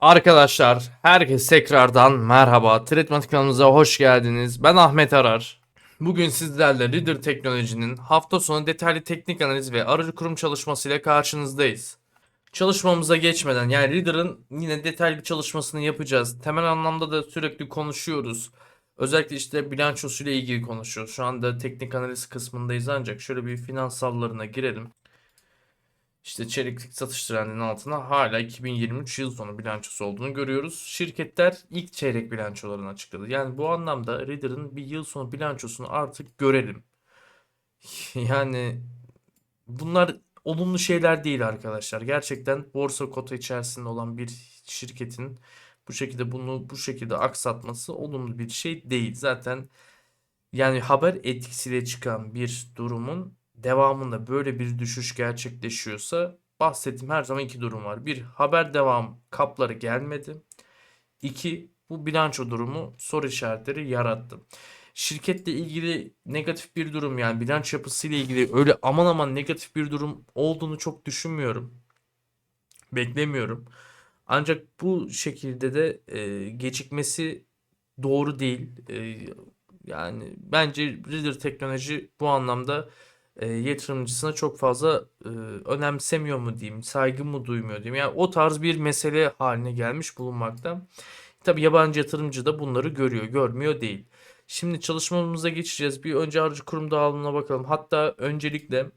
Arkadaşlar, herkes tekrardan merhaba. Tretmat kanalımıza hoş geldiniz. Ben Ahmet Arar. Bugün sizlerle Reader Teknoloji'nin hafta sonu detaylı teknik analiz ve aracı kurum çalışması ile karşınızdayız. Çalışmamıza geçmeden yani Reader'ın yine detaylı çalışmasını yapacağız. Temel anlamda da sürekli konuşuyoruz. Özellikle işte bilançosu ile ilgili konuşuyoruz. Şu anda teknik analiz kısmındayız ancak şöyle bir finansallarına girelim. İşte çeyreklik satış trendinin altına hala 2023 yıl sonu bilançosu olduğunu görüyoruz. Şirketler ilk çeyrek bilançolarını açıkladı. Yani bu anlamda Reader'ın bir yıl sonu bilançosunu artık görelim. Yani bunlar olumlu şeyler değil arkadaşlar. Gerçekten borsa kota içerisinde olan bir şirketin bu şekilde bunu bu şekilde aksatması olumlu bir şey değil. Zaten yani haber etkisiyle çıkan bir durumun devamında böyle bir düşüş gerçekleşiyorsa bahsettiğim her zaman iki durum var. Bir haber devam kapları gelmedi. İki bu bilanço durumu soru işaretleri yarattı. Şirketle ilgili negatif bir durum yani bilanço yapısıyla ilgili öyle aman aman negatif bir durum olduğunu çok düşünmüyorum. Beklemiyorum. Ancak bu şekilde de e, gecikmesi doğru değil. E, yani bence Reader teknoloji bu anlamda e, yatırımcısına çok fazla e, önemsemiyor mu diyeyim, saygı mı duymuyor diyeyim. Yani o tarz bir mesele haline gelmiş bulunmakta. Tabi yabancı yatırımcı da bunları görüyor, görmüyor değil. Şimdi çalışmamıza geçeceğiz. Bir önce aracı kurum dağılımına bakalım. Hatta öncelikle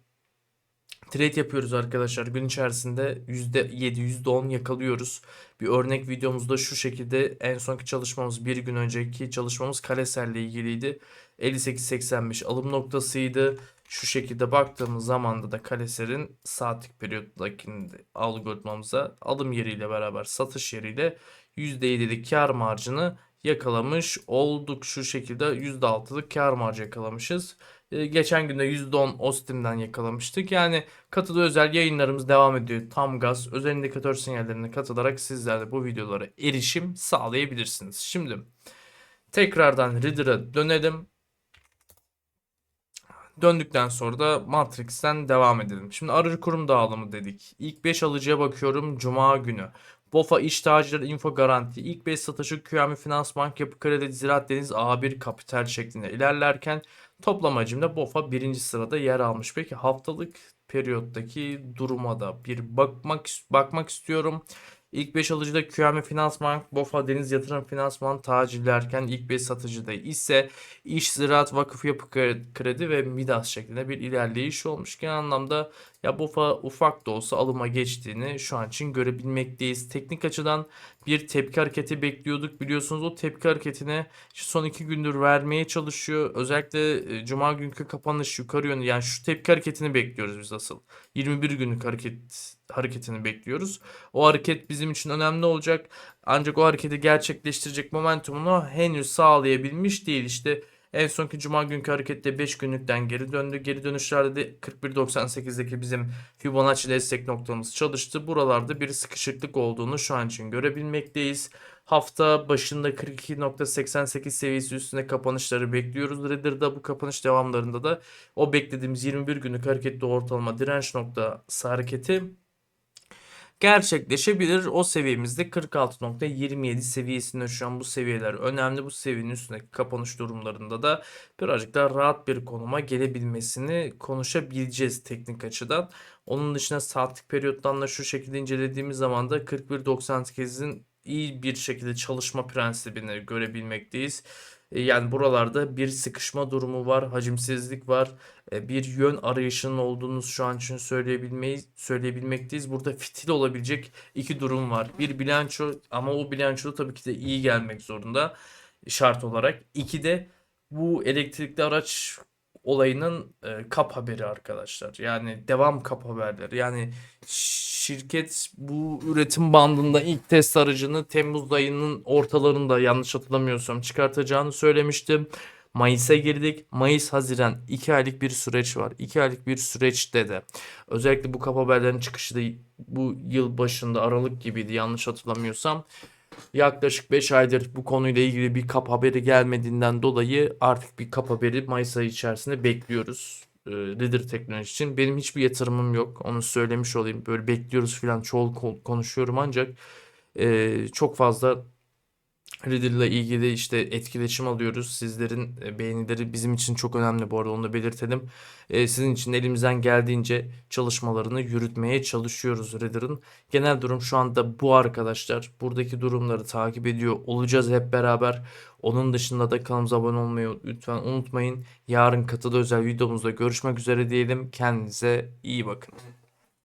trade yapıyoruz arkadaşlar. Gün içerisinde %7, %10 yakalıyoruz. Bir örnek videomuzda şu şekilde en sonki çalışmamız bir gün önceki çalışmamız Kaleser'le ilgiliydi. 58.85 alım noktasıydı. Şu şekilde baktığımız zamanda da Kaleser'in saatlik periyottaki algoritmamıza alım yeriyle beraber satış yeriyle %7'lik kar marjını yakalamış olduk. Şu şekilde %6'lık kar marjı yakalamışız. Ee, geçen günde %10 Ostim'den yakalamıştık. Yani katılı özel yayınlarımız devam ediyor. Tam gaz özel indikatör sinyallerine katılarak sizler de bu videolara erişim sağlayabilirsiniz. Şimdi tekrardan Reader'a dönelim. Döndükten sonra da Matrix'ten devam edelim. Şimdi aracı kurum dağılımı dedik. İlk 5 alıcıya bakıyorum Cuma günü. BOFA İş Tacirleri Info Garanti ilk 5 satışı QM Finans Bank Yapı Kredi Ziraat Deniz A1 Kapital şeklinde ilerlerken toplam hacimde BOFA birinci sırada yer almış. Peki haftalık periyottaki duruma da bir bakmak bakmak istiyorum. İlk 5 alıcıda QM Finansbank, BOFA Deniz Yatırım Finansman tacirlerken ilk 5 satıcıda ise İş Ziraat Vakıf Yapı Kredi ve Midas şeklinde bir ilerleyiş olmuş. Genel anlamda ya BOFA ufak da olsa alıma geçtiğini şu an için görebilmekteyiz. Teknik açıdan bir tepki hareketi bekliyorduk. Biliyorsunuz o tepki hareketine son iki gündür vermeye çalışıyor. Özellikle e, Cuma günkü kapanış yukarı yönlü yani şu tepki hareketini bekliyoruz biz asıl. 21 günlük hareket hareketini bekliyoruz. O hareket bizim için önemli olacak. Ancak o hareketi gerçekleştirecek momentumunu henüz sağlayabilmiş değil. İşte en sonki cuma günkü harekette 5 günlükten geri döndü. Geri dönüşlerde de 41.98'deki bizim Fibonacci destek noktamız çalıştı. Buralarda bir sıkışıklık olduğunu şu an için görebilmekteyiz. Hafta başında 42.88 seviyesi üstünde kapanışları bekliyoruz. Reader'da bu kapanış devamlarında da o beklediğimiz 21 günlük hareketli ortalama direnç noktası hareketi gerçekleşebilir. O seviyemizde 46.27 seviyesinde şu an bu seviyeler önemli. Bu seviyenin üstündeki kapanış durumlarında da birazcık daha rahat bir konuma gelebilmesini konuşabileceğiz teknik açıdan. Onun dışında saatlik periyottan da şu şekilde incelediğimiz zaman da 41.98'in iyi bir şekilde çalışma prensibini görebilmekteyiz. E, yani buralarda bir sıkışma durumu var, hacimsizlik var, e, bir yön arayışının olduğunu şu an için söyleyebilmeyiz, söyleyebilmekteyiz. Burada fitil olabilecek iki durum var. Bir bilanço ama o bilanço tabii ki de iyi gelmek zorunda şart olarak. İki de bu elektrikli araç olayının e, kap haberi arkadaşlar. Yani devam kap haberleri. Yani şirket bu üretim bandında ilk test aracını Temmuz ayının ortalarında yanlış hatırlamıyorsam çıkartacağını söylemiştim. Mayıs'a girdik. Mayıs, Haziran 2 aylık bir süreç var. 2 aylık bir süreçte de özellikle bu kap haberlerin çıkışı da bu yıl başında Aralık gibiydi yanlış hatırlamıyorsam. Yaklaşık 5 aydır bu konuyla ilgili bir kap haberi gelmediğinden dolayı artık bir kap haberi Mayıs ayı içerisinde bekliyoruz. E, teknoloji için. Benim hiçbir yatırımım yok. Onu söylemiş olayım. Böyle bekliyoruz falan çoğul konuşuyorum ancak Ee, çok fazla Reader'la ilgili işte etkileşim alıyoruz. Sizlerin e, beğenileri bizim için çok önemli bu arada onu da belirtelim. Ee, sizin için elimizden geldiğince çalışmalarını yürütmeye çalışıyoruz Reader'ın. Genel durum şu anda bu arkadaşlar. Buradaki durumları takip ediyor olacağız hep beraber. Onun dışında da kanalımıza abone olmayı lütfen unutmayın. Yarın katıda özel videomuzda görüşmek üzere diyelim. Kendinize iyi bakın.